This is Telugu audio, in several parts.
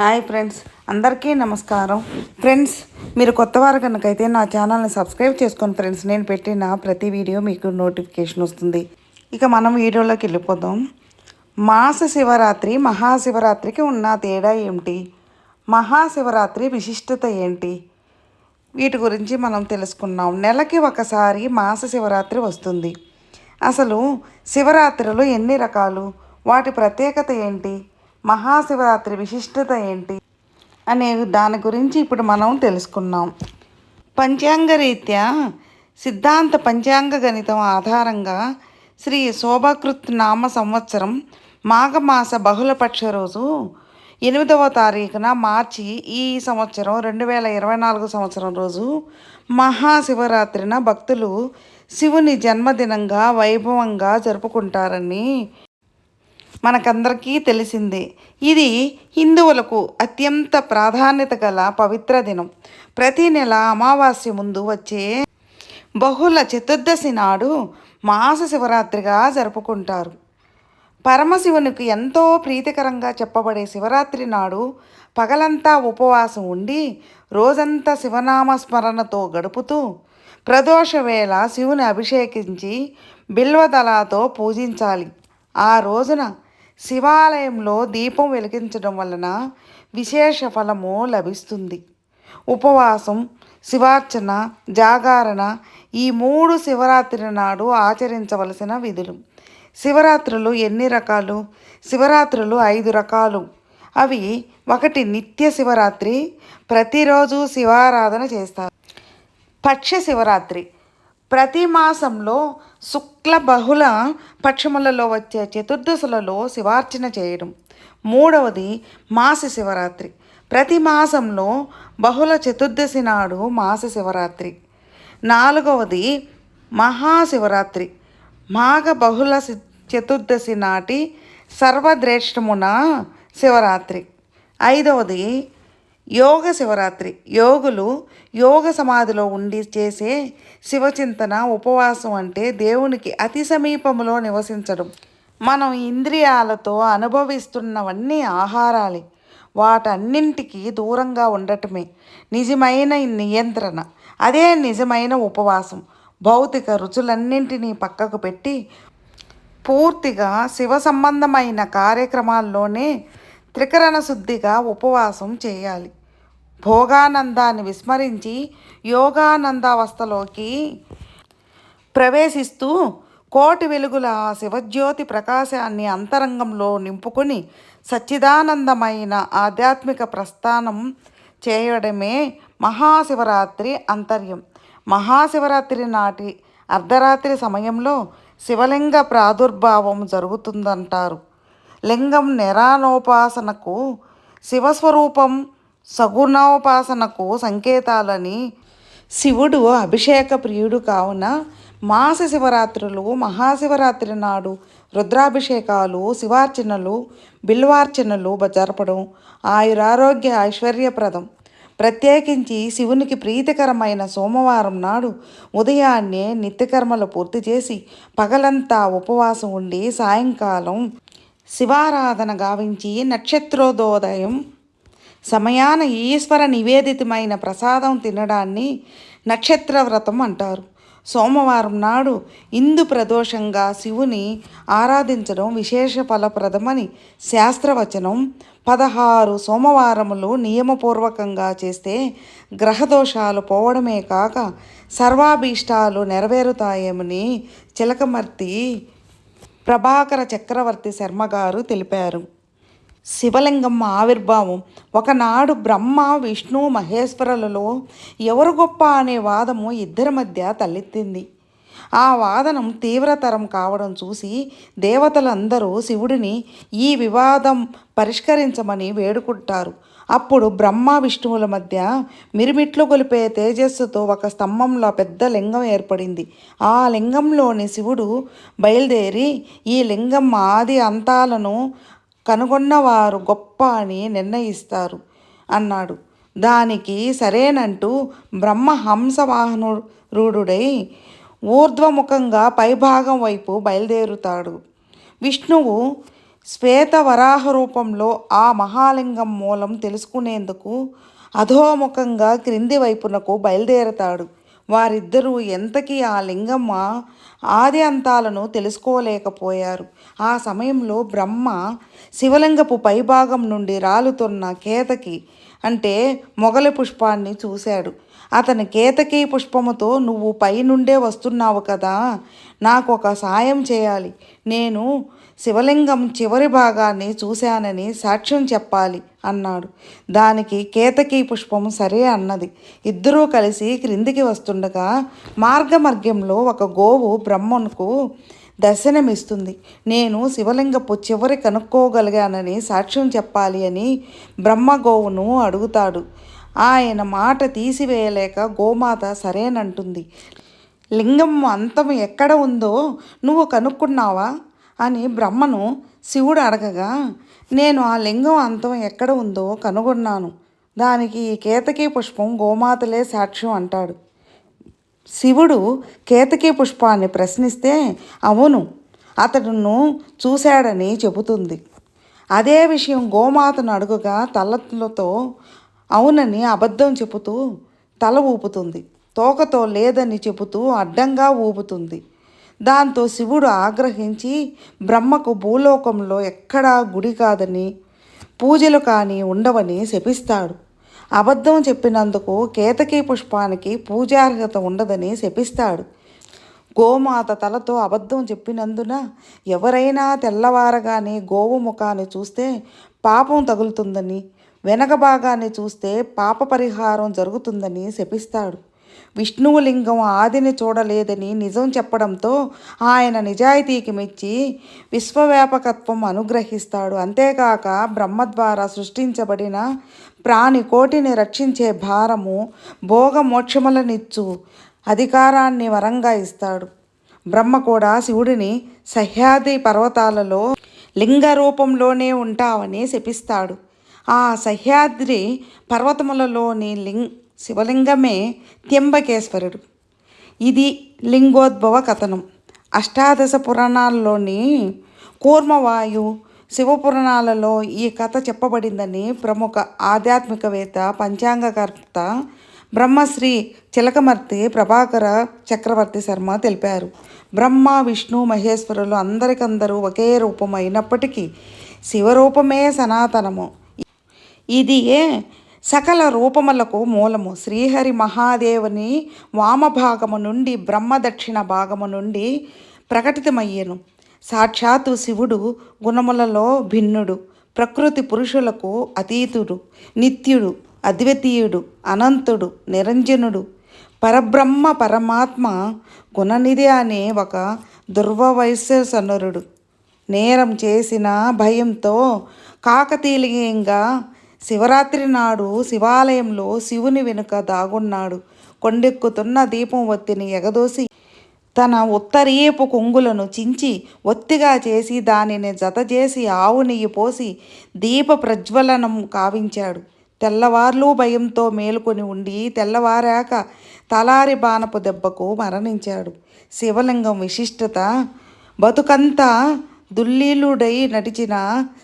హాయ్ ఫ్రెండ్స్ అందరికీ నమస్కారం. ఫ్రెండ్స్ మీరు కొత్త వారు కనుకైతే నా ఛానల్ని సబ్స్క్రైబ్ చేసుకోండి ఫ్రెండ్స్ నేను పెట్టిన ప్రతి వీడియో మీకు నోటిఫికేషన్ వస్తుంది. ఇక మనం వీడియోలోకి వెళ్ళిపోదాం. మాస శివరాత్రి మహాశివరాత్రికి ఉన్న తేడా ఏమిటి? మహాశివరాత్రి విశిష్టత ఏంటి? వీటి గురించి మనం తెలుసుకున్నాం. నెలకి ఒకసారి మాస శివరాత్రి వస్తుంది. అసలు శివరాత్రిలో ఎన్ని రకాలు? వాటి ప్రత్యేకత ఏంటి? మహాశివరాత్రి విశిష్టత ఏంటి? అనే దాని గురించి ఇప్పుడు మనం తెలుసుకున్నాం పంచాంగరీత్యా సిద్ధాంత పంచాంగ గణితం ఆధారంగా శ్రీ శోభాకృత్ నామ సంవత్సరం మాఘమాస బహుళపక్ష రోజు ఎనిమిదవ తారీఖున మార్చి ఈ సంవత్సరం రెండు వేల ఇరవై నాలుగు సంవత్సరం రోజు మహాశివరాత్రిన భక్తులు శివుని జన్మదినంగా వైభవంగా జరుపుకుంటారని మనకందరికీ తెలిసిందే. ఇది హిందువులకు అత్యంత ప్రాధాన్యత గల పవిత్ర దినం. ప్రతి నెల అమావాస్య ముందు వచ్చే బహుళ చతుర్దశి నాడు మాస శివరాత్రిగా జరుపుకుంటారు. పరమశివునికి ఎంతో ప్రీతికరంగా చెప్పబడే శివరాత్రి నాడు పగలంతా ఉపవాసం ఉండి రోజంతా శివనామస్మరణతో గడుపుతూ ప్రదోష వేళ శివుని అభిషేకించి బిల్వదళాతో పూజించాలి. ఆ రోజున శివాలయంలో దీపం వెలిగించడం వలన విశేష ఫలము లభిస్తుంది. ఉపవాసం శివార్చన జాగారణ ఈ మూడు శివరాత్రి నాడు ఆచరించవలసిన విధులు. శివరాత్రులు ఎన్ని రకాలు? శివరాత్రులు ఐదు రకాలు. అవి ఒకటి నిత్య శివరాత్రి ప్రతిరోజు శివారాధన చేస్తారు. పక్ష శివరాత్రి ప్రతి మాసంలో శుక్ల బహుళ పక్షములలో వచ్చే చతుర్దశలలో శివార్చన చేయడం. మూడవది మాసి శివరాత్రి. ప్రతి మాసంలో బహుళ చతుర్దశి నాడు మాస శివరాత్రి. నాలుగవది మహాశివరాత్రి మాఘ బహుళ చతుర్దశి నాటి సర్వద్రేష్టమున శివరాత్రి. ఐదవది యోగ శివరాత్రి. యోగులు యోగ సమాధిలో ఉండి చేసే శివచింతన ఉపవాసం అంటే దేవునికి అతి సమీపంలో నివసించడం. మనం ఇంద్రియాలతో అనుభవిస్తున్నవన్నీ ఆహారాలే. వాటన్నింటికి దూరంగా ఉండటమే నిజమైన నియంత్రణ. అదే నిజమైన ఉపవాసం. భౌతిక రుచులన్నింటినీ పక్కకు పెట్టి పూర్తిగా శివ సంబంధమైన కార్యక్రమాల్లోనే త్రికరణ శుద్ధిగా ఉపవాసం చేయాలి. భోగానందాన్ని విస్మరించి యోగానందావస్థలోకి ప్రవేశిస్తూ కోటి వెలుగుల శివజ్యోతి ప్రకాశాన్ని అంతరంగంలో నింపుకొని సచ్చిదానందమైన ఆధ్యాత్మిక ప్రస్థానం చేయడమే మహాశివరాత్రి అంతర్యం. మహాశివరాత్రి నాటి అర్ధరాత్రి సమయంలో శివలింగ ప్రాదుర్భావం జరుగుతుందంటారు. లింగం నిరానోపాసనకు శివస్వరూపం సగుణోపాసనకు సంకేతాలని శివుడు అభిషేక ప్రియుడు కావున మాస శివరాత్రులు మహాశివరాత్రి నాడు రుద్రాభిషేకాలు శివార్చనలు బిల్వార్చనలు జరపడం ఆయురారోగ్య ఐశ్వర్యప్రదం. ప్రత్యేకించి శివునికి ప్రీతికరమైన సోమవారం నాడు ఉదయాన్నే నిత్యకర్మలు పూర్తి చేసి పగలంతా ఉపవాసం ఉండి సాయంకాలం శివారాధన గావించి నక్షత్రోదోదయం. సమయాన ఈశ్వర నివేదితమైన ప్రసాదం తినడాన్ని నక్షత్ర వ్రతం అంటారు. సోమవారం నాడు ఇందు ప్రదోషంగా శివుని ఆరాధించడం విశేష ఫలప్రదమని శాస్త్రవచనం పదహారు సోమవారములు నియమపూర్వకంగా చేస్తే గ్రహదోషాలు పోవడమే కాక సర్వాభీష్టాలు నెరవేరుతాయేమని చిలకమర్తి ప్రభాకర చక్రవర్తి శర్మ గారు తెలిపారు. శివలింగం ఆవిర్భావం. ఒకనాడు బ్రహ్మ విష్ణు మహేశ్వరులలో ఎవరు గొప్ప అనే వాదము ఇద్దరి మధ్య తలెత్తింది. ఆ వాదనం తీవ్రతరం కావడం చూసి దేవతలందరూ శివుడిని ఈ వివాదం పరిష్కరించమని వేడుకుంటారు. అప్పుడు బ్రహ్మ విష్ణువుల మధ్య మిరిమిట్లు గొలిపే తేజస్సుతో ఒక స్తంభంలో పెద్ద లింగం ఏర్పడింది. ఆ లింగంలోని శివుడు బయలుదేరి ఈ లింగం ఆది అంతాలను కనుగొన్నవారు గొప్ప అని నిర్ణయిస్తారు అన్నాడు. దానికి సరేనంటూ బ్రహ్మ హంసవాహనురుడై ఊర్ధ్వముఖంగా పైభాగం వైపు బయలుదేరుతాడు. విష్ణువు శ్వేత వరాహ రూపంలో ఆ మహాలింగం మూలం తెలుసుకునేందుకు అధోముఖంగా క్రింది వైపునకు బయలుదేరతాడు. వారిద్దరూ ఎంతకీ ఆ లింగమ్మ ఆది అంతాలను తెలుసుకోలేకపోయారు. ఆ సమయంలో బ్రహ్మ శివలింగపు పైభాగం నుండి రాలుతున్న కేతకి అంటే మొగలి పుష్పాన్ని చూశాడు. అతని కేతకి పుష్పముతో నువ్వు పైనుండే వస్తున్నావు కదా నాకు ఒక సాయం చేయాలి. నేను శివలింగం చివరి భాగాన్ని చూశానని సాక్ష్యం చెప్పాలి అన్నాడు. దానికి కేతకి పుష్పం సరే అన్నది. ఇద్దరూ కలిసి క్రిందికి వస్తుండగా మార్గమర్గంలో ఒక గోవు బ్రహ్మణుకు దర్శనమిస్తుంది. నేను శివలింగపు చివరి కనుక్కోగలిగానని సాక్ష్యం చెప్పాలి అని బ్రహ్మగోవును అడుగుతాడు. ఆయన మాట తీసివేయలేక గోమాత సరేనంటుంది. లింగం అంతం ఎక్కడ ఉందో నువ్వు కనుక్కున్నావా? అని బ్రహ్మను శివుడు అడగగా నేను ఆ లింగం అంతం ఎక్కడ ఉందో కనుగొన్నాను. దానికి ఈ కేతకీ పుష్పం గోమాతలే సాక్ష్యం అంటాడు. శివుడు కేతకీ పుష్పాన్ని ప్రశ్నిస్తే అవును అతడును చూశాడని చెబుతుంది. అదే విషయం గోమాతను అడుగుగా తలతో అవునని అబద్ధం చెబుతూ తల ఊపుతుంది. తోకతో లేదని చెబుతూ అడ్డంగా ఊపుతుంది. దాంతో శివుడు ఆగ్రహించి బ్రహ్మకు భూలోకంలో ఎక్కడా గుడి కాదని పూజలు కానీ ఉండవని శపిస్తాడు. అబద్ధం చెప్పినందుకు కేతకీ పుష్పానికి పూజార్హత ఉండదని శపిస్తాడు. గోమాత తలతో అబద్ధం చెప్పినందున ఎవరైనా తెల్లవారగానే గోవు ముఖాన్ని చూస్తే పాపం తగులుతుందని వెనక భాగాన్ని చూస్తే పాప పరిహారం జరుగుతుందని శపిస్తాడు. విష్ణువు లింగం ఆదిని చూడలేదని నిజం చెప్పడంతో ఆయన నిజాయితీకి మెచ్చి విశ్వవ్యాపకత్వం అనుగ్రహిస్తాడు. అంతేకాక బ్రహ్మ ద్వారా సృష్టించబడిన ప్రాణి కోటిని రక్షించే భారము భోగమోక్షములనిచ్చు అధికారాన్ని వరంగా ఇస్తాడు. బ్రహ్మ కూడా శివుడిని సహ్యాద్రి పర్వతాలలో లింగ రూపంలోనే ఉంటావని శపిస్తాడు. ఆ సహ్యాద్రి పర్వతములలోని లింగ్ శివలింగమే త్యంబకేశ్వరుడు. ఇది లింగోద్భవ కథనం. అష్టాదశ పురాణాల్లోని కూర్మవాయు శివపురాణాలలో ఈ కథ చెప్పబడిందని ప్రముఖ ఆధ్యాత్మికవేత్త పంచాంగకర్త బ్రహ్మశ్రీ చిలకమర్తి ప్రభాకర చక్రవర్తి శర్మ తెలిపారు. బ్రహ్మ విష్ణు మహేశ్వరులు అందరికందరూ ఒకే రూపం అయినప్పటికీ శివరూపమే సనాతనము. ఇది ఏ సకల రూపములకు మూలము. శ్రీహరి మహాదేవుని వామభాగము నుండి బ్రహ్మ దక్షిణ భాగము నుండి ప్రకటితమయ్యను. సాక్షాత్తు శివుడు గుణములలో భిన్నుడు ప్రకృతి పురుషులకు అతీతుడు నిత్యుడు అద్వితీయుడు అనంతుడు నిరంజనుడు. పరబ్రహ్మ పరమాత్మ గుణనిధి అనే ఒక దుర్వవైశ్యసనురుడు నేరం చేసిన భయంతో కాకతీలీయంగా శివరాత్రి నాడు శివాలయంలో శివుని వెనుక దాగున్నాడు. కొండెక్కుతున్న దీపం ఒత్తిని ఎగదోసి తన ఉత్తరీయపు కొంగులను చించి ఒత్తిగా చేసి దానిని జతచేసి ఆవు నెయ్యి పోసి దీప ప్రజ్వలనం కావించాడు. తెల్లవార్లు భయంతో మేలుకొని ఉండి తెల్లవారాక తలారి బాణపు దెబ్బకు మరణించాడు. శివలింగం విశిష్టత బతుకంతా దుల్లీలుడై నటించిన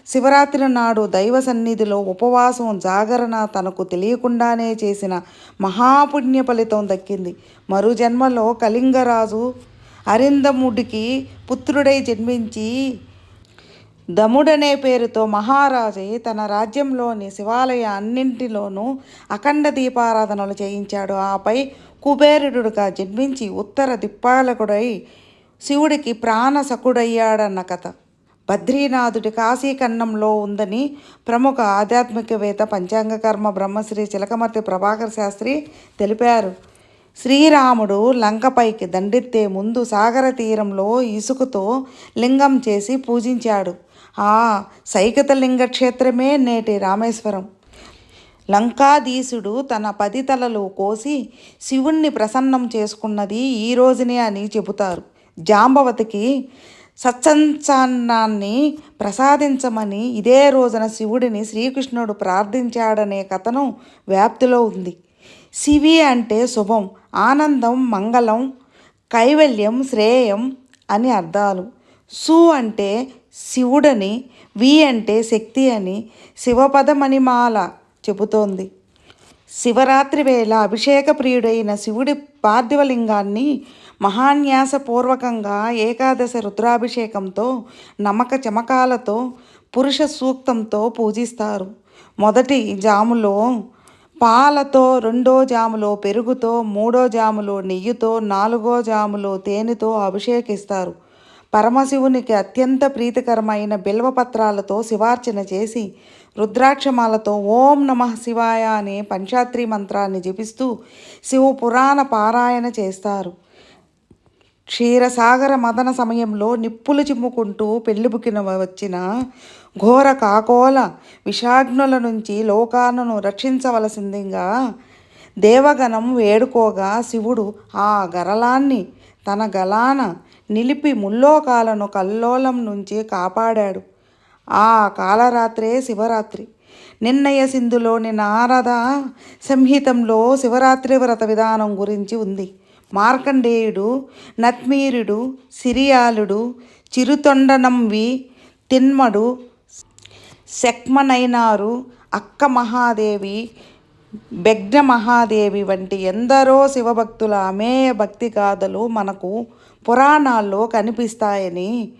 శివరాత్రి నాడు దైవ సన్నిధిలో ఉపవాసం జాగరణ తనకు తెలియకుండానే చేసిన మహాపుణ్య ఫలితం దక్కింది. మరు జన్మలో కళింగరాజు అరిందముడికి పుత్రుడై జన్మించి దముడనే పేరుతో మహారాజే తన రాజ్యంలోని శివాలయ అన్నింటిలోనూ అఖండ దీపారాధనలు చేయించాడు. ఆపై కుబేరుడుగా జన్మించి ఉత్తర దిప్పాలకుడై శివుడికి ప్రాణసకుడయ్యాడన్న కథ. బద్రీనాథుడి కాశీఖండంలో ఉందని ప్రముఖ ఆధ్యాత్మికవేత్త పంచాంగకర్మ బ్రహ్మశ్రీ చిలకమర్తి ప్రభాకర్ శాస్త్రి తెలిపారు. శ్రీరాముడు లంకపైకి దండెత్తే ముందు సాగర తీరంలో ఇసుకతో లింగం చేసి పూజించాడు. ఆ సైకత లింగ క్షేత్రమే నేటి రామేశ్వరం. లంకాధీశుడు తన పది తలలు కోసి శివుణ్ణి ప్రసన్నం చేసుకున్నది ఈ రోజునే అని చెబుతారు. జాంబవతికి సత్సంచాన్నాన్ని ప్రసాదించమని ఇదే రోజున శివుడిని శ్రీకృష్ణుడు ప్రార్థించాడనే కథనం వ్యాప్తిలో ఉంది. శివి అంటే శుభం ఆనందం మంగళం కైవల్యం శ్రేయం అని అర్థాలు. సు అంటే శివుడని వి అంటే శక్తి అని శివపదమణిమాల చెబుతోంది. శివరాత్రి వేళ అభిషేక ప్రియుడైన శివుడి పార్థివలింగాన్ని మహాన్యాసపూర్వకంగా ఏకాదశ రుద్రాభిషేకంతో నమక చమకాలతో పురుష సూక్తంతో పూజిస్తారు. మొదటి జాములో పాలతో రెండో జాములో పెరుగుతో మూడో జాములో నెయ్యితో నాలుగో జాములో తేనెతో అభిషేకిస్తారు. పరమశివునికి అత్యంత ప్రీతికరమైన బిల్వపత్రాలతో శివార్చన చేసి రుద్రాక్షమాలతో ఓం నమ శివాయ అనే పంచాత్రి మంత్రాన్ని జపిస్తూ శివ పురాణ పారాయణ చేస్తారు. క్షీరసాగర మదన సమయంలో నిప్పులు చిమ్ముకుంటూ పెళ్ళిబుకిన వచ్చిన ఘోర కాకోల విషాగ్నుల నుంచి లోకాలను రక్షించవలసిందిగా దేవగణం వేడుకోగా శివుడు ఆ గరలాన్ని తన గలాన నిలిపి ముల్లోకాలను కల్లోలం నుంచి కాపాడాడు. ఆ కాలరాత్రే శివరాత్రి. నిర్ణయ సింధులోని నారద సంహితంలో శివరాత్రి వ్రత విధానం గురించి ఉంది. మార్కండేయుడు నత్మీరుడు సిరియాలుడు చిరుతొండనంవి తిన్మడు శక్మనైనారు అక్క మహాదేవి బెగ్న మహాదేవి వంటి ఎందరో శివభక్తుల అమేయ భక్తి గాథలు మనకు పురాణాల్లో కనిపిస్తాయని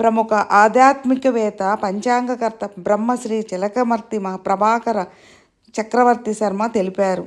ప్రముఖ ఆధ్యాత్మికవేత్త పంచాంగకర్త బ్రహ్మశ్రీ చిలకమర్తి మా ప్రభాకర చక్రవర్తి శర్మ తెలిపారు.